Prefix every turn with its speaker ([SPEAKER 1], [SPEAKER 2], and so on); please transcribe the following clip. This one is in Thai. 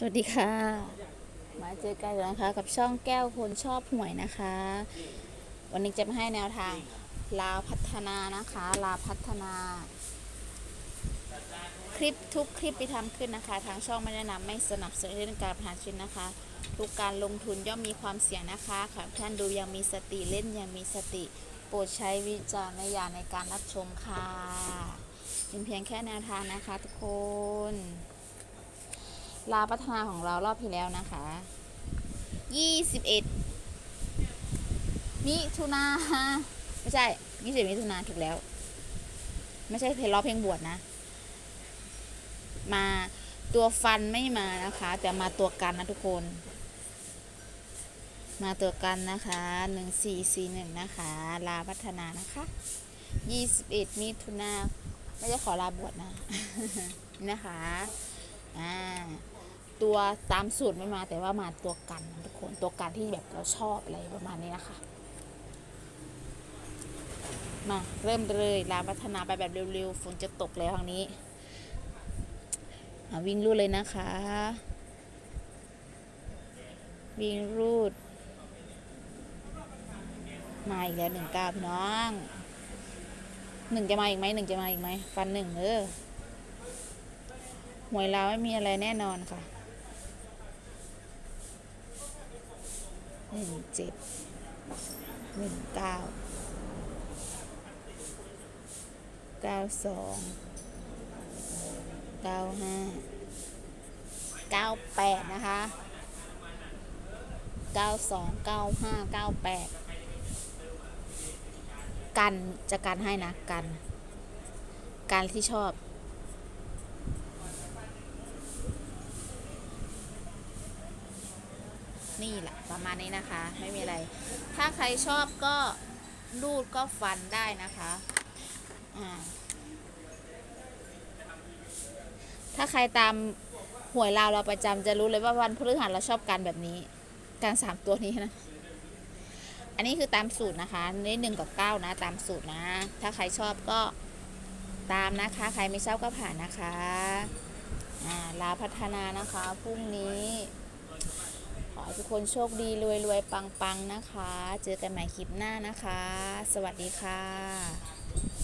[SPEAKER 1] สวัสดีค่ะ มาเจอกันแล้วนะคะกับช่องแก้วคนชอบหวยนะคะ วันนี้จะมาให้แนวทางลาวพัฒนานะคะ ลาวพัฒนา คลิปทุกคลิปที่ทำขึ้นนะคะ ทางช่องไม่แนะนำไม่สนับสนุนเรื่องการพนันชินนะคะ ทุกการลงทุนย่อมมีความเสี่ยงนะคะขอให้ท่านดูยังมีสติเล่นยังมีสติ โปรดใช้วิจารณญาณในการรับชมค่ะเป็นเพียงแค่แนวทางนะคะทุกคน ลาพัฒนาของเรารอบที่แล้วนะคะ 21 มิถุนาไม่ใช่21มิถุนาถูกแล้ว ไม่ใช่เพลงรอบเพลงบวชนะ มาตัวฟันไม่มานะคะ แต่มาตัวกันนะทุกคน มาตัวกันนะคะ1441นะคะ ลาพัฒนานะคะ21มิถุนาไม่ได้ขอลาบวชนะนี่นะคะ อ่า ตัวตามสูตรไม่มาแต่ว่ามาตัวกันทุกคนตัวกันที่แบบเราชอบอะไรประมาณนี้นะคะ มาเริ่มเลยลาพัฒนาไปแบบเร็วๆฝนจะตกแล้วทางนี้วิ่งรูดเลยนะคะ วิ่งรูด มาอีกแล้วหนึ่งก้าพี่น้องหนึ่งจะมาอีกไหมหนึ่งจะมาอีกไหมฟันหนึ่งเออหวยลาวไม่มีอะไรแน่นอนค่ะ หนึ่งเจ็ดหนึ่งเก้าเก้าสองเก้าห้าเก้าแปดนะคะเก้าสองเก้าห้าเก้าแปดกันจะกันให้นะกัน การที่ชอบ นี่แหละประมาณนี้นะคะ ไม่มีอะไร ถ้าใครชอบก็รูดก็ฟันได้นะคะถ้าใครตามหวยลาวเราประจำจะรู้เลยว่าวันพฤหัสเราชอบการแบบนี้ การสามตัวนี้นะ อันนี้คือตามสูตรนะคะนี่หนึ่งกับเก้านะ ตามสูตรนะ ถ้าใครชอบก็ตามนะคะ ใครไม่ชอบก็ผ่านนะคะลาพัฒนานะคะพรุ่งนี้ อให้ทุกคนโชคดีรวยรวยปังปังนะคะ เจอกันใหม่คลิปหน้านะคะ สวัสดีค่ะ